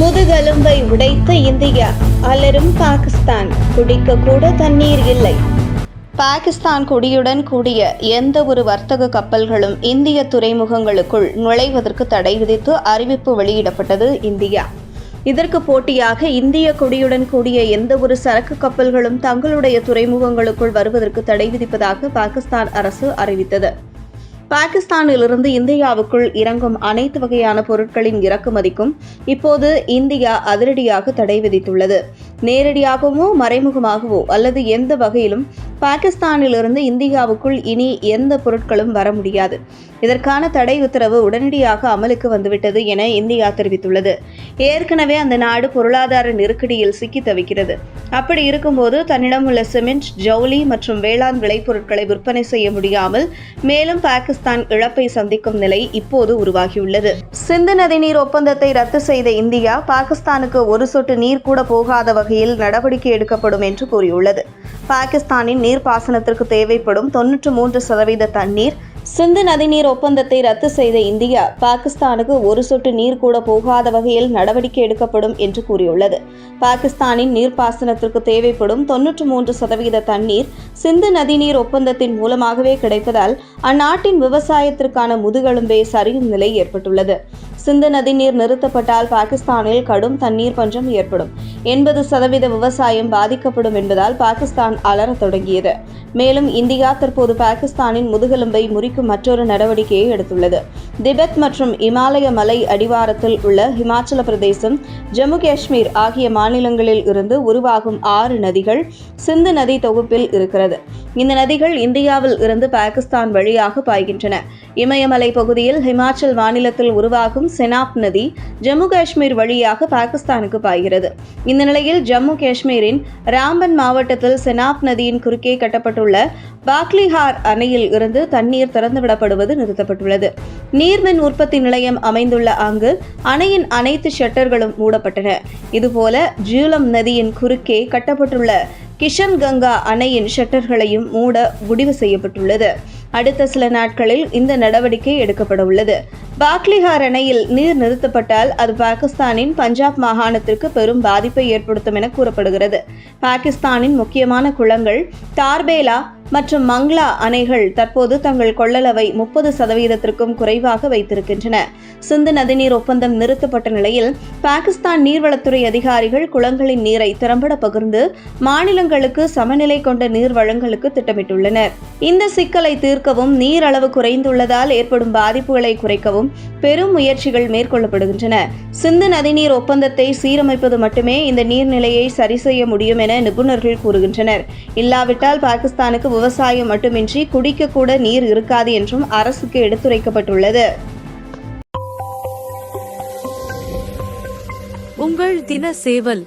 முதுகெலும்பை உடைத்த இந்தியா அலரும் பாகிஸ்தான். குடிக்க கூட தண்ணீர் இல்லை. பாகிஸ்தான் கொடியுடன் கூடிய எந்த ஒரு வர்த்தக கப்பல்களும் இந்திய துறைமுகங்களுக்குள் நுழைவதற்கு தடை விதித்து அறிவிப்பு வெளியிடப்பட்டது இந்தியா. இதற்கு போட்டியாக இந்திய கொடியுடன் கூடிய எந்த ஒரு சரக்கு கப்பல்களும் தங்களுடைய துறைமுகங்களுக்குள் வருவதற்கு தடை விதிப்பதாக பாகிஸ்தான் அரசு அறிவித்தது. பாகிஸ்தானிலிருந்து இந்தியாவுக்குள் இறங்கும் அனைத்து வகையான பொருட்களின் இறக்குமதிக்கும் இப்போது இந்தியா அதிரடியாக தடை விதித்துள்ளது. நேரடியாகவோ மறைமுகமாகவோ அல்லது எந்த வகையிலும் பாகிஸ்தானிலிருந்து இந்தியாவுக்குள் இனி எந்த பொருட்களும் வர முடியாது. இதற்கான தடை உத்தரவு உடனடியாக அமலுக்கு வந்துவிட்டது என இந்தியா தெரிவித்துள்ளது. ஏற்கனவே அந்த நாடு பொருளாதார நெருக்கடியில் சிக்கி தவிக்கிறது. அப்படி இருக்கும்போது தன்னிடம் உள்ள சிமெண்ட் ஜவுளி மற்றும் வேளாண் விளைபொருட்களை விற்பனை செய்ய முடியாமல் மேலும் பாகிஸ்தான் இழப்பை சந்திக்கும் நிலை இப்போது உருவாகியுள்ளது. சிந்து நதிநீர் ஒப்பந்தத்தை ரத்து செய்த இந்தியா பாகிஸ்தானுக்கு ஒரு சொட்டு நீர் கூட போகாத வகையில் நடவடிக்கை எடுக்கப்படும் என்று கூறியுள்ளது. பாகிஸ்தானின் நீர்ப்பாசனத்திற்கு தேவைப்படும் தொன்னூற்று மூன்று சதவீத தண்ணீர் சிந்து நதிநீர் ஒப்பந்தத்தை ரத்து செய்த இந்தியா பாகிஸ்தானுக்கு ஒரு சொட்டு நீர் கூட போகாத வகையில் நடவடிக்கை எடுக்கப்படும் என்று கூறியுள்ளது. பாகிஸ்தானின் நீர்ப்பாசனத்திற்கு தேவைப்படும் தொன்னூற்று மூன்று சதவீத தண்ணீர் சிந்து நதிநீர் ஒப்பந்தத்தின் மூலமாகவே கிடைப்பதால் அந்நாட்டின் விவசாயத்திற்கான முதுகெலும்பே சரியும் நிலை ஏற்பட்டுள்ளது. சிந்து நதிநீர் நிறுத்தப்பட்டால் பாகிஸ்தானில் கடும் தண்ணீர் பஞ்சம் ஏற்படும். எண்பது சதவீத விவசாயம் பாதிக்கப்படும் என்பதால் பாகிஸ்தான் அலறத் தொடங்கியது. மேலும் இந்தியா தற்போது பாகிஸ்தானின் முதுகெலும்பை முறிக்கும் மற்றொரு நடவடிக்கையை எடுத்துள்ளது. திபெத் மற்றும் இமாலய மலை அடிவாரத்தில் உள்ள ஹிமாச்சல பிரதேசம் ஜம்மு காஷ்மீர் ஆகிய மாநிலங்களில் இருந்து உருவாகும் ஆறு நதிகள் சிந்து நதி தொகுப்பில் இருக்கிறது. இந்த நதிகள் இந்தியாவில் இருந்து பாகிஸ்தான் வழியாக பாய்கின்றன. இமயமலை பகுதியில் ஹிமாச்சல் மாநிலத்தில் உருவாகும் செனாப் நதி ஜம்மு காஷ்மீர் வழியாக பாகிஸ்தானுக்கு பாய்கிறது. இந்த நிலையில் ஜம்மு காஷ்மீரின் ராம்பன் மாவட்டத்தில் செனாப் நதியின் குறுக்கே கட்டப்பட்டுள்ள பாக்லிஹார் அணையில் இருந்து தண்ணீர் திறந்துவிடப்படுவது நிறுத்தப்பட்டுள்ளது. நீர்மின் உற்பத்தி நிலையம் அமைந்துள்ள அங்கு அணையின் அனைத்து ஷட்டர்களும் மூடப்பட்டன. இதுபோல ஜீலம் நதியின் குறுக்கே கட்டப்பட்டுள்ள கிஷன் கங்கா அணையின் ஷட்டர்களையும் மூட முடிவு செய்யப்பட்டுள்ளது. அடுத்த சில நாட்களில் இந்த நடவடிக்கை எடுக்கப்பட உள்ளது பாக்லிஹார் அணையில் நீர் நிறுத்தப்பட்டால் அது பாகிஸ்தானின் பஞ்சாப் மாகாணத்திற்கு பெரும் பாதிப்பை ஏற்படுத்தும் என கூறப்படுகிறது. பாகிஸ்தானின் முக்கியமான குளங்கள் தார்பேலா மற்றும் மங்லா அணைகள் தற்போது தங்கள் கொள்ளளவை முப்பது சதவீதத்திற்கும் குறைவாக வைத்திருக்கின்றன. சிந்து நதிநீர் ஒப்பந்தம் நிறுத்தப்பட்ட நிலையில் பாகிஸ்தான் நீர்வளத்துறை அதிகாரிகள் குளங்களின் நீரை திறம்பட பகிர்ந்து மாநிலங்களுக்கு சமநிலை கொண்ட நீர் வழங்கலுக்கு திட்டமிட்டுள்ளனர். இந்த சிக்கலை தீர்க்கவும் நீர் அளவு குறைந்துள்ளதால் ஏற்படும் பாதிப்புகளை குறைக்கவும் பெரும் முயற்சிகள் மேற்கொள்ளப்படுகின்றன. சிந்து நதிநீர் ஒப்பந்தத்தை சீரமைப்பது மட்டுமே இந்த நீர்நிலையை சரி செய்ய முடியும் என நிபுணர்கள் கூறுகின்றனர். இல்லாவிட்டால் பாகிஸ்தானுக்கு விவசாயம் மட்டுமின்றி குடிக்கக்கூட நீர் இருக்காது என்றும் அரசுக்கு எடுத்துரைக்கப்பட்டுள்ளது. உங்கள் தின சேவல்